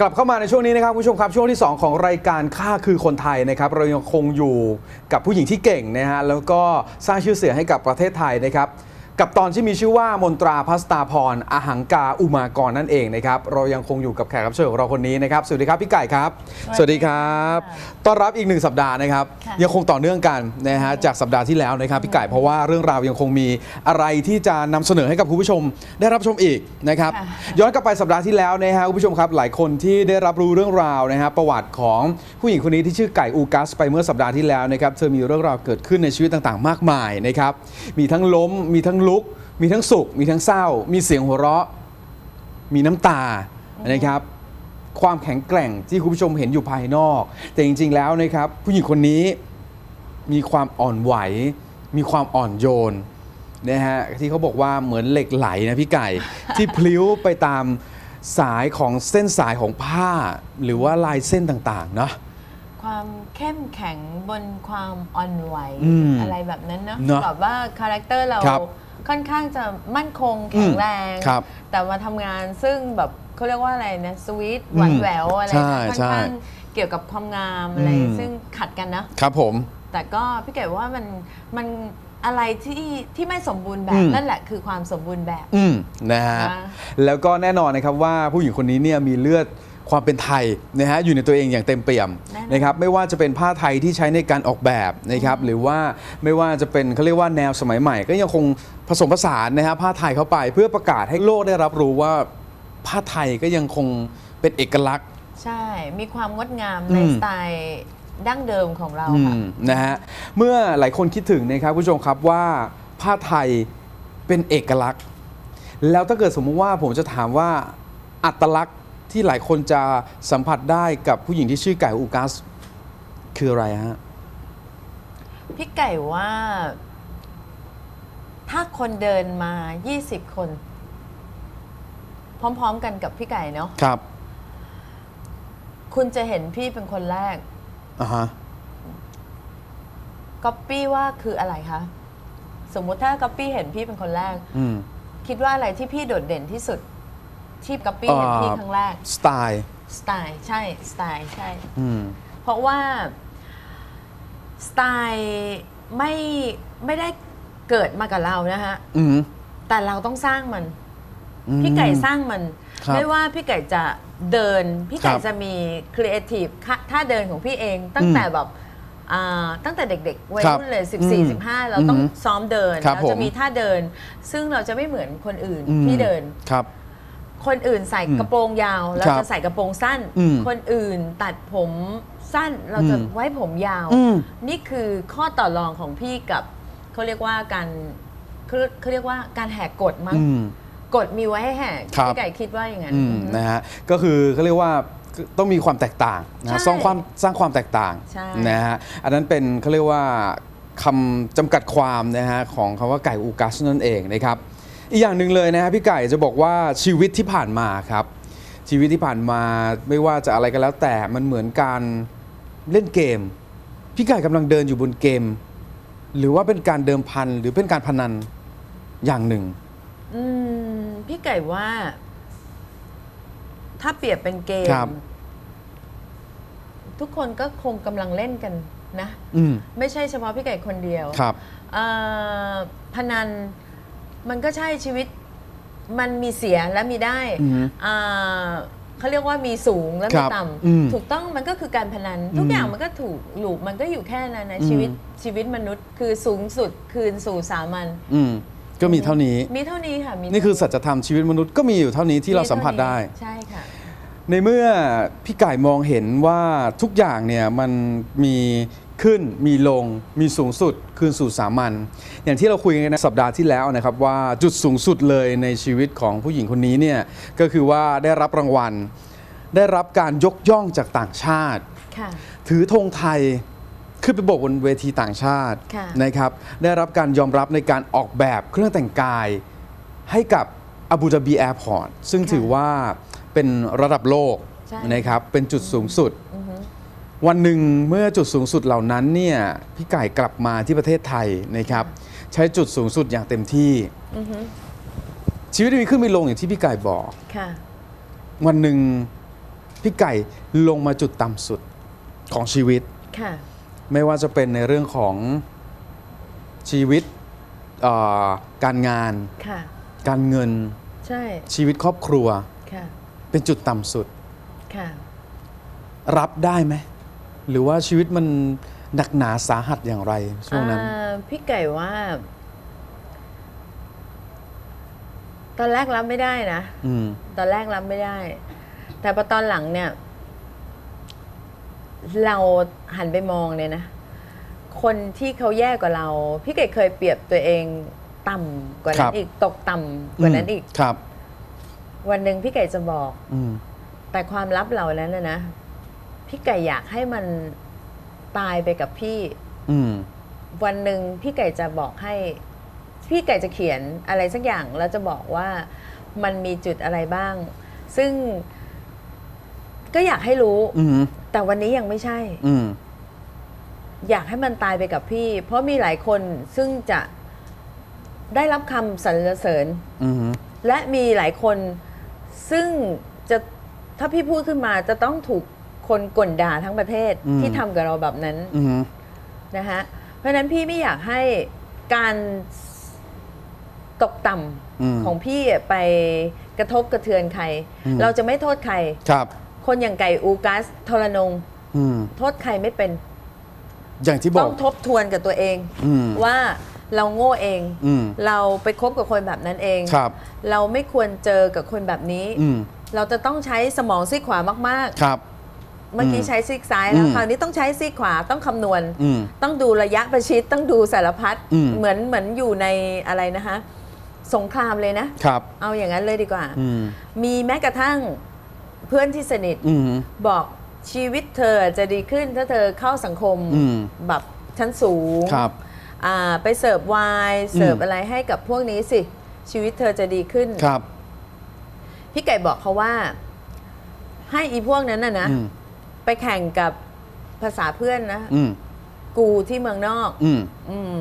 กลับเข้ามาในช่วงนี้นะครับคุณผู้ชมครับช่วงที่ 2 ของรายการค่าคือคนไทยนะครับเรายังคงอยู่กับผู้หญิงที่เก่งนะฮะแล้วก็สร้างชื่อเสียงให้กับประเทศไทยนะครับ กับตอนที่มีชื่อว่ามนตราพัสตาพรอหังกาอุมากรนั่นเองนะครับเรายังคงอยู่กับแขกรับเชิญของเราคนนี้นะครับสวัสดีครับพี่ไก่ครับ สวัสดีค่ะต้อนรับอีกหนึ่งสัปดาห์นะครับค่ะยังคงต่อเนื่องกันนะฮะจากสัปดาห์ที่แล้วนะครับพี่ไก่เพราะว่าเรื่องราวยังคงมีอะไรที่จะนำเสนอให้กับคุณผู้ชม ได้รับชมอีกนะครับค่ะย้อนกลับไปสัปดาห์ที่แล้วนะฮะคุณผู้ชมครับหลายคนที่ได้รับรู้เรื่องราวนะฮะประวัติของผู้หญิงคนนี้ที่ชื่อไก่อูกัส ไปเมื่อสัปดาห์ที่แล้วนะครับเธอมีเรื่องราวเกิดขึ้นในชีวิตต่าง ๆ มากมายนะครับมีทั้งล้มมีทั้งลุก มีทั้งสุข มีทั้งเศร้า มีเสียงหัวเราะ มีน้ำตานะครับ ความแข็งแกร่งที่คุณผู้ชมเห็นอยู่ภายนอก แต่จริง ๆ แล้วนะครับ ผู้หญิงคนนี้มีความอ่อนไหว มีความอ่อนโยนนะฮะที่เขาบอกว่าเหมือนเหล็กไหลนะพี่ไก่ ที่พลิ้วไปตามสายของเส้นสายของผ้า หรือว่าลายเส้นต่างๆเนาะความเข้มแข็งบนความอ่อนไหว อืมอะไรแบบนั้นเนอะเนอะ แบบว่าคาแรคเตอร์เรา ครับ ค่อนข้างจะมั่นคงแข็งแรง ครับแต่มาทำงานซึ่งแบบเขาเรียกว่าอะไรนะสวีทหวานแหววอะไรใช่นะค่อนใช่ ข้างเกี่ยวกับความงามอะไรอืมซึ่งขัดกันนะ ครับผม แต่ก็พี่เก๋ว่ามันมันอะไรที่ที่ไม่สมบูรณ์แบอืบม นั่นแหละคือความสมบูรณ์แบบ อืมนะฮะอ่าแล้วก็แน่นอนนะครับว่าผู้หญิงคนนี้เนี่ยมีเลือด ความเป็นไทยนะฮะอยู่ในตัวเองอย่างเต็มเปี่ยมแน่นอนนะครับไม่ว่าจะเป็นผ้าไทยที่ใช้ในการออกแบบนะครับหรือว่าไม่ว่าจะเป็นเขาเรียกว่าแนวสมัยใหม่ ก็ยังคงผสมผสานนะฮะผ้าไทยเข้าไป เพื่อประกาศให้โลกได้รับรู้ว่าผ้าไทยก็ยังคงเป็นเอกลักษณ์ ใช่ มีความงดงามอืมในสไตล์ดั้งเดิมของเราอืค่ะมนะฮะเมื่อหลายคนคิดถึงนะครับผู้ชมครับว่าผ้าไทยเป็นเอกลักษณ์ แล้วถ้าเกิดสมมุติว่าผมจะถามว่าอัตลักษณ์ ที่หลายคนจะสัมผัสได้กับผู้หญิงที่ชื่อไก่อูกัส คืออะไรฮะ พี่ไก่ว่า ถ้าคนเดินมา 20 คน พร้อม ๆ กันกับพี่ไก่เนาะครับ คุณจะเห็นพี่เป็นคนแรกอ่าฮะก๊อปปี้ว่าคืออะไรคะ สมมุติถ้าก๊อปปี้เห็นพี่เป็นคนแรกอืมคิดว่าอะไรที่พี่โดดเด่นที่สุด ที่ก๊อปปี้เห็นพี่อ่าครั้งแรก สไตล์สไตล์ใช่สไตล์ใช่ อืม เพราะว่าสไตล์ไม่ไม่ได้เกิดมากับเรานะฮะ อืม แต่เราต้องสร้างมัน อืม พี่ไก่สร้างมัน ครับไม่ว่าพี่ไก่จะเดิน พี่ไก่ครับจะมีครีเอทีฟท่าเดินของพี่เอง ตั้งแต่อืมแบบอ่าตั้งแต่เด็กๆวัยครับรุ่นเลย อืม14 15 เราต้องอืมซ้อมเดิน ครับเราผมจะมีท่าเดิน ซึ่งเราจะไม่เหมือนคนอื่นอืมที่เดิน ครับ คนอื่นใส่อืมกระโปรงยาว เราครับจะใส่กระโปรงสั้นอืมคนอื่นตัดผมสั้นเราจะอืมไว้ผมยาวอืมนี่คือข้อต่อรองของพี่กับเขาเรียกว่าการเขาเขาเรียกว่าการแหกกฎมั้งอืมกฎมีไว้ให้แหกครับพี่ไก่คิดว่าอย่างนั้นอืมอืมนะฮะก็คือเขาเรียกว่าต้องมีความแตกต่างนะฮะใช่สร้างความสร้างความแตกต่างใช่นะฮะอันนั้นเป็นเขาเรียกว่าคำจำกัดความนะฮะของคำว่าไก่อูกัสนั่นเองนะครับ อีกอย่างหนึ่งเลยนะฮะพี่ไก่จะบอกว่าชีวิตที่ผ่านมาครับ ชีวิตที่ผ่านมาไม่ว่าจะอะไรก็แล้วแต่มันเหมือนการเล่นเกม พี่ไก่กำลังเดินอยู่บนเกม หรือว่าเป็นการเดิมพันหรือเป็นการพนันอย่างหนึ่ง อืมพี่ไก่ว่า ถ้าเปรียบเป็นเกม ครับ ทุกคนก็คงกำลังเล่นกันนะ อืมไม่ใช่เฉพาะพี่ไก่คนเดียว ครับ เอ่อพนัน มันก็ใช่ชีวิตมันมีเสียและมีได้อือฮึอ่าเขาเรียกว่ามีสูงและคมีรับต่อืมำถูกต้องมันก็คือการพนัน ทุกอืมอย่างมันก็ถูกหลูปมันก็อยู่แค่นั้นนะอืมชีวิตชีวิตมนุษย์คือสูงสุดคืนสู่สามัญอืมก็มีเท่านี้ มีเท่านี้ค่ะมีนี่คือสัจธรรมชีวิตมนุษย์ก็มีอยู่เท่านี้ที่เราสัมผัสได้ใช่ค่ะในเมื่อพี่ไก่มองเห็นว่าทุกอย่างเนี่ยมันมี ขึ้นมีลงมีสูงสุด คืนสู่สามัญอย่างที่เราคุยกันในสัปดาห์ที่แล้วนะครับว่าจุดสูงสุดเลยในชีวิตของผู้หญิงคนนี้เนี่ยก็คือว่าได้รับรางวัล ได้รับการยกย่องจากต่างชาติค่ะถือธงไทยขึ้นไปโบกบนเวทีต่างชาติค่ะนะครับได้รับการยอมรับในการออกแบบเครื่องแต่งกาย ให้กับอาบูดาบีแอร์พอร์ตซึ่งค่ะถือว่าเป็นระดับโลกใช่นะครับเป็นจุดสูงสุดอือฮึ วันหนึ่งเมื่อจุดสูงสุดเหล่านั้นเนี่ยพี่ไก่กลับมาที่ประเทศไทยนะครับ ใช้จุดสูงสุดอย่างเต็มที่ อือฮึชีวิตมีขึ้นมีลงอย่างที่พี่ไก่บอก ค่ะ วันหนึ่งพี่ไก่ลงมาจุดต่ำสุดของชีวิต ค่ะ ไม่ว่าจะเป็นในเรื่องของชีวิตเอ่อการงาน ค่ะ การเงิน ใช่ ชีวิตครอบครัว ค่ะ เป็นจุดต่ำสุด ค่ะ รับได้ไหม หรือว่าชีวิตมันหนักหนาสาหัสอย่างไร ช่วงนั้น อ่าพี่ไก่ว่า ตอนแรกรับไม่ได้นะ อืม ตอนแรกรับไม่ได้ แต่พอตอนหลังเนี่ย เราหันไปมองเนี่ยนะ คนที่เขาแย่กว่าเรา พี่ไก่เคยเปรียบตัวเองต่ำกว่าครันั้บ นอีกตกต่ำกว่านั้นอีก ครับ วันหนึ่งพี่ไก่จะบอก อืม แต่ความลับเหล่านั้นนะนะ พี่ไก่อยากให้มันตายไปกับพี่ อืม วันหนึ่งพี่ไก่จะบอกให้ พี่ไก่จะเขียนอะไรสักอย่างแล้วจะบอกว่ามันมีจุดอะไรบ้าง ซึ่งก็อยากให้รู้ อืมแต่วันนี้ยังไม่ใช่ อืม อยากให้มันตายไปกับพี่ เพราะมีหลายคนซึ่งจะได้รับคำสรรเสริญ อืม และมีหลายคนซึ่งจะถ้าพี่พูดขึ้นมาจะต้องถูก คนก่นด่าทั้งประเทศอืม ที่ทำกับเราแบบนั้นอืมนะคะเพราะฉะนั้นพี่ไม่อยากให้การตกต่อืมำของพี่ไปกระทบกระเทือนใคร อืม เราจะไม่โทษใคร ครับ คนอย่างไก่อูกัสทรนง อืมโทษใครไม่เป็น อย่างที่บต้ออก งทบทวนกับตัวเอง อืมว่าเราโง่เอง อืม เราไปคบกับคนแบบนั้นเอง ครับ เราไม่ควรเจอกับคนแบบนี้ อืมเราจะต้องใช้สมองซีกขวามากครับๆ เมื่อกี้อืมใช้ซีกซ้ายแล้วอืมคราวนี้ต้องใช้ซีกขวาต้องคำนวณอืมต้องดูระยะประชิดต้องดูสารพัดอืมเหมือนเหมือนอยู่ในอะไรนะคะ สงครามเลยนะครับเอาอย่างนั้นเลยดีกว่าอืมมีแม้กระทั่งเพื่อนที่สนิทอืมบอกชีวิตเธอจะดีขึ้นถ้าเธอเข้าสังคมอืมแบบชั้นสูงครับอ่าไปเสิร์ฟไวน์เสิร์ฟอืมอะไรให้กับพวกนี้สิ ชีวิตเธอจะดีขึ้นครับ พี่ไก่บอกเขาว่า ให้อีพวกนั้นน่ะนะอืม ไปแข่งกับภาษาเพื่อนนะอืมกูที่เมืองนอก อืมอืม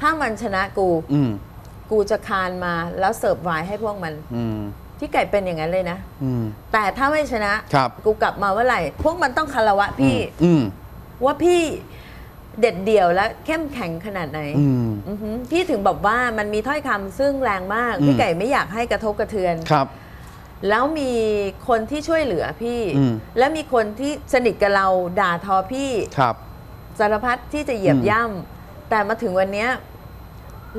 ถ้ามันชนะกู อืมกูจะคานมาแล้วเสิร์ฟไวน์ให้พวกมัน อืมพี่ไก่เป็นอย่างนั้นเลยนะ อืม แต่ถ้าไม่ชนะ ครับ กูกลับมาเมื่อไหร่ พวกมันต้องคารวะพี่ อืมว่าพี่เด็ดเดี่ยวและเข้มแข็งขนาดไหนอืม อือหือพี่ถึงบอกว่ามันมีถ้อยคำซึ่งแรงมาก อืมพี่ไก่ไม่อยากให้กระทบกระเทือน ครับ แล้วมีคนที่ช่วยเหลือพี่ อืม และมีคนที่สนิทกับเราด่าทอพี่ ครับ สารพัดที่จะเหยียบอืมย่ำแต่มาถึงวันเนี้ย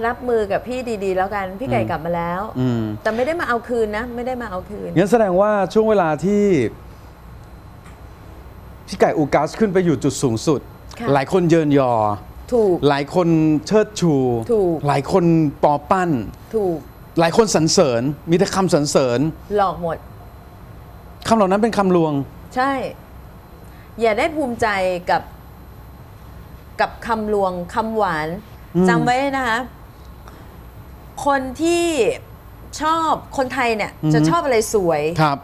รับมือกับพี่ดี ๆ แล้วกัน พี่ไก่อืม กลับมาแล้ว อืม แต่ไม่ได้มาเอาคืนนะ ไม่ได้มาเอาคืน งั้นแสดงว่าช่วงเวลาที่พี่ไก่อูกัสขึ้นไปอยู่จุดสูงสุด ค่ะ หลายคนเยินยอ ถูก หลายคนเชิดชู ถูก หลายคนปอปั้น ถูก หลายคนสรรเสริญ มีแต่คำสรรเสริญหลอกหมดคำเหล่านั้นเป็นคำลวง ใช่ อย่าได้ภูมิใจกับกับคำลวงคำหวานอืมจำไว้นะคะ คนที่ชอบคนไทยเนี่ย จะชอบอะไรสวยครับ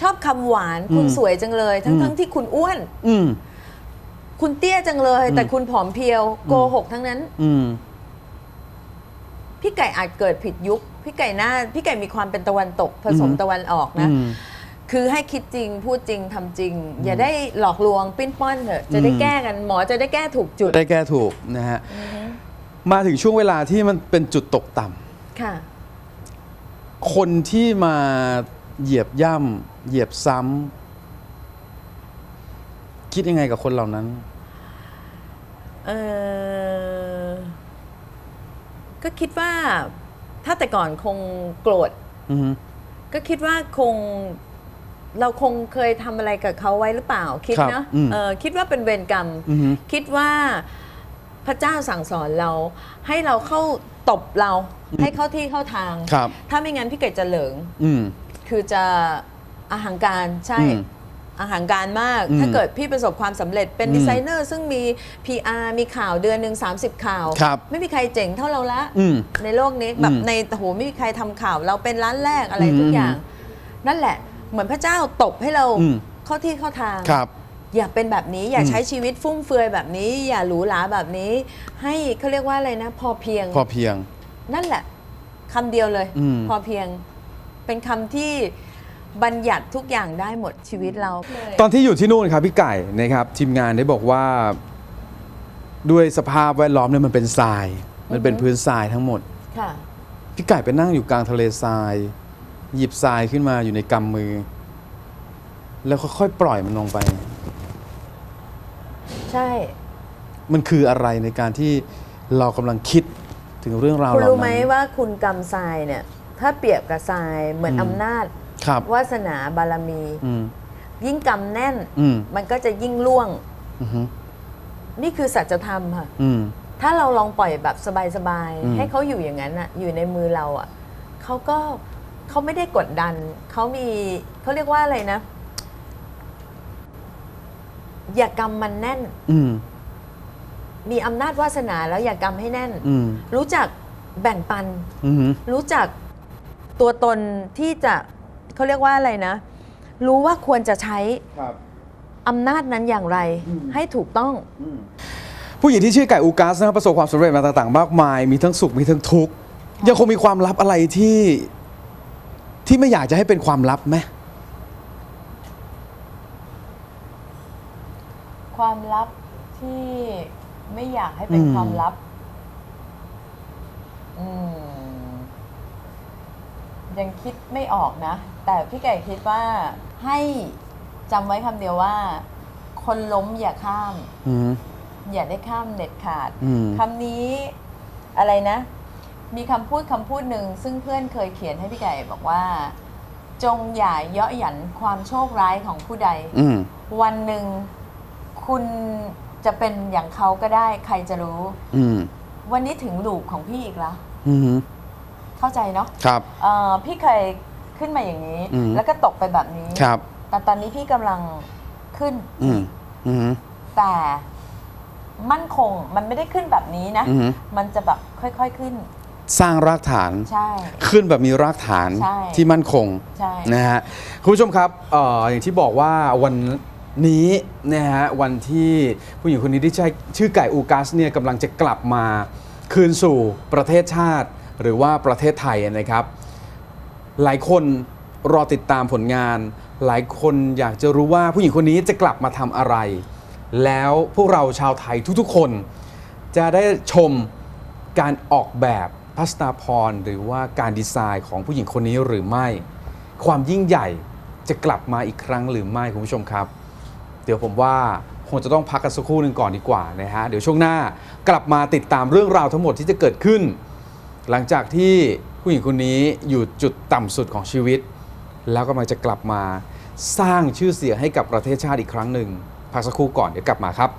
ชอบคำหวานคุณอืมสวยจังเลย ทั้งอืมทั้งที่คุณอ้วน อืมคุณเตี้ยจังเลย แต่อืมคุณผอมเพรียว โกหกทั้งนั้นอืมพี่ไก่อาจเกิดผิดยุค พี่ไก่หน้าพี่ไก่มีความเป็นตะวันตกผสมอืมตะวันออกนะอืมคือให้คิดจริงพูดจริงทำจริง อย่าได้หลอกลวงปิ้นป้อนเถอะจะได้อืมแก้กันหมอจะได้แก้ถูกจุด ได้แก้ถูกนะฮะมาถึงช่วงเวลาที่มันเป็นจุดตกต่ำค่ะ คนที่มาเหยียบย่ำเหยียบซ้ำคิดยังไงกับคนเหล่านั้นเออก็คิดว่า ถ้าแต่ก่อนคงโกรธอือฮึ ก็คิดว่าคงเราคงเคยทำอะไรกับเขาไว้หรือเปล่า คิดครับเนาะอืม เออคิดว่าเป็นเวรกรรม อือฮึ คิดว่าพระเจ้าสั่งสอนเรา ให้เราเข้าตบเรา ให้เข้าที่เข้าทาง ครับ ถ้าไม่งั้นพี่เกดจะเหลิง อืม คือจะอาหังการใช่ อืม อาหังการมากอืมถ้าเกิดพี่ประสบความสำเร็จเป็นอืมดีไซเนอร์ ซึ่งมี PR มีข่าวเดือนหนึ่ง30 ข่าว ครับไม่มีใครเจ๋งเท่าเราละ อืมในโลกนี้แบบอืมในโอ้โหไม่มีใครทำข่าว เราเป็นร้านแรกอะไรอืมทุกอย่าง นั่นแหละ เหมือนพระเจ้าตบให้เราอืม เข้าที่เข้าทาง ครับ อย่าเป็นแบบนี้อย่าอืมใช้ชีวิตฟุ่มเฟือยแบบนี้ อย่าหรูหราแบบนี้ ให้เขาเรียกว่าอะไรนะ พอเพียง พอเพียง นั่นแหละคำเดียวเลย อืม พอเพียง เป็นคำที่ บัญญัติทุกอย่างได้หมดชีวิตเรา ตอนที่อยู่ที่นู่นครับพี่ไก่นะครับทีมงานได้บอกว่า ด้วยสภาพแวดล้อมเนี่ยมันเป็นทราย มันเป็นพื้นทรายทั้งหมดค่ะ พี่ไก่ไปนั่งอยู่กลางทะเลทราย หยิบทรายขึ้นมาอยู่ในกำมือ แล้วค่อยๆปล่อยมันลงไป ใช่ มันคืออะไรในการที่เรากำลังคิดถึงเรื่องราวคุณเหล่ารู้ไหมนั้นว่าคุณกำทรายเนี่ย ถ้าเปรียบกับทรายเหมือนอืม อำนาจ ครับวาสนาบารมี อืมยิ่งกำแน่น อืมมันก็จะยิ่งล่วง อือฮึนี่คือสัจธรรมค่ะ อืม ถ้าเราลองปล่อยแบบสบายอืม ๆ ให้เขาอยู่อย่างนั้นอะอยู่ในมือเราอะเขาก็เขาไม่ได้กดดัน เขามีเขาเรียกว่าอะไรนะ อย่ากำมันแน่น อืมมีอำนาจวาสนาแล้วอย่ากำให้แน่น อืมรู้จักแบ่งปัน อืมรู้จักตัวตนที่จะ เขาเรียกว่าอะไรนะ รู้ว่าควรจะใช้ครับอำนาจนั้นอย่างไรอืมให้ถูกต้อง ผู้หญิงที่ชื่อไก่อูกัสนะครับประสบความสำเร็จมาต่างๆ มากมาย มีทั้งสุขมีทั้งทุกข์ยังคงมีความลับอะไรที่ที่ไม่อยากจะให้เป็นความลับไหมความลับที่ไม่อยากให้เป็นอืมความลับ อืม ยังคิดไม่ออกนะ แต่พี่ไก่คิดว่าให้จำไว้คำเดียวว่า คนล้มอย่าข้าม อืม อย่าได้ข้ามเด็ดขาดอืม คำนี้อะไรนะ มีคำพูดคำพูดหนึ่งซึ่งเพื่อนเคยเขียนให้พี่ไก่บอกว่า จงอย่าเยาะหยันความโชคร้ายของผู้ใด อืม วันหนึ่งคุณจะเป็นอย่างเขาก็ได้ ใครจะรู้ อืม วันนี้ถึงลูกของพี่อีกแล้วอืม เข้าใจเนาะครับ เอ่อพี่เคยขึ้นมาอย่างนี้ อืม แล้วก็ตกไปแบบนี้ ครับ แต่ตอนนี้พี่กำลังขึ้น อืมอืม แต่มั่นคงมันไม่ได้ขึ้นแบบนี้นะ อืมมันจะแบบค่อยๆขึ้น สร้างรากฐาน ใช่ ขึ้นแบบมีรากฐานใช่ ที่มั่นคง ใช่ นะฮะคุณผู้ชมครับเอออย่างที่บอกว่าวันนี้นะฮะวันที่ผู้หญิงคนนี้ที่ใช้ชื่อไก่อูกัสเนี่ยกำลังจะกลับมาคืนสู่ประเทศชาติ หรือว่าประเทศไทยนะครับ หลายคนรอติดตามผลงาน หลายคนอยากจะรู้ว่าผู้หญิงคนนี้จะกลับมาทำอะไร แล้วพวกเราชาวไทยทุกๆคน จะได้ชมการออกแบบพัสตาพรหรือว่าการดีไซน์ของผู้หญิงคนนี้หรือไม่ ความยิ่งใหญ่จะกลับมาอีกครั้งหรือไม่คุณผู้ชมครับ เดี๋ยวผมว่าคงจะต้องพักกันสักครู่หนึ่งก่อนดีกว่านะฮะเดี๋ยวช่วงหน้ากลับมาติดตามเรื่องราวทั้งหมดที่จะเกิดขึ้น หลังจากที่ผู้หญิงคนนี้อยู่จุดต่ำสุดของชีวิต แล้วก็มาจะกลับมาสร้างชื่อเสียงให้กับประเทศชาติอีกครั้งหนึ่งพักสักครู่ก่อนเดี๋ยวกลับมาครับ